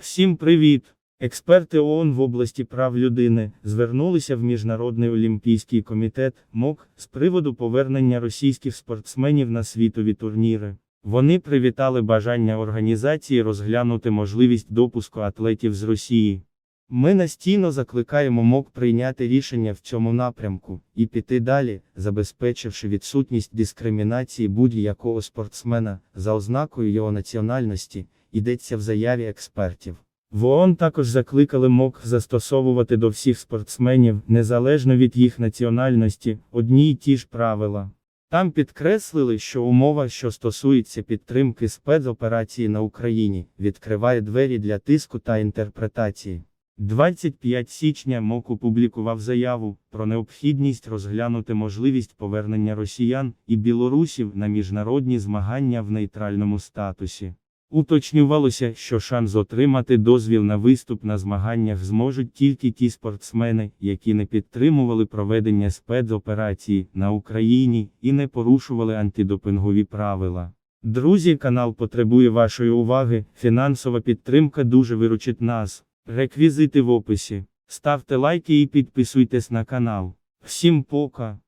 Всім привіт! Експерти ООН в області прав людини звернулися в Міжнародний олімпійський комітет МОК з приводу повернення російських спортсменів на світові турніри. Вони привітали бажання організації розглянути можливість допуску атлетів з Росії. Ми настійно закликаємо МОК прийняти рішення в цьому напрямку і піти далі, забезпечивши відсутність дискримінації будь-якого спортсмена за ознакою його національності, йдеться в заяві експертів. В також закликали МОК застосовувати до всіх спортсменів, незалежно від їх національності, одні й ті ж правила. Там підкреслили, що умова, що стосується підтримки спецоперації на Україні, відкриває двері для тиску та інтерпретації. 25 січня МОК опублікував заяву про необхідність розглянути можливість повернення росіян і білорусів на міжнародні змагання в нейтральному статусі. Уточнювалося, що шанс отримати дозвіл на виступ на змаганнях зможуть тільки ті спортсмени, які не підтримували проведення спецоперації на Україні і не порушували антидопингові правила. Друзі, канал потребує вашої уваги. Фінансова підтримка дуже виручить нас. Реквізити в описі. Ставте лайки і підписуйтесь на канал. Всім пока!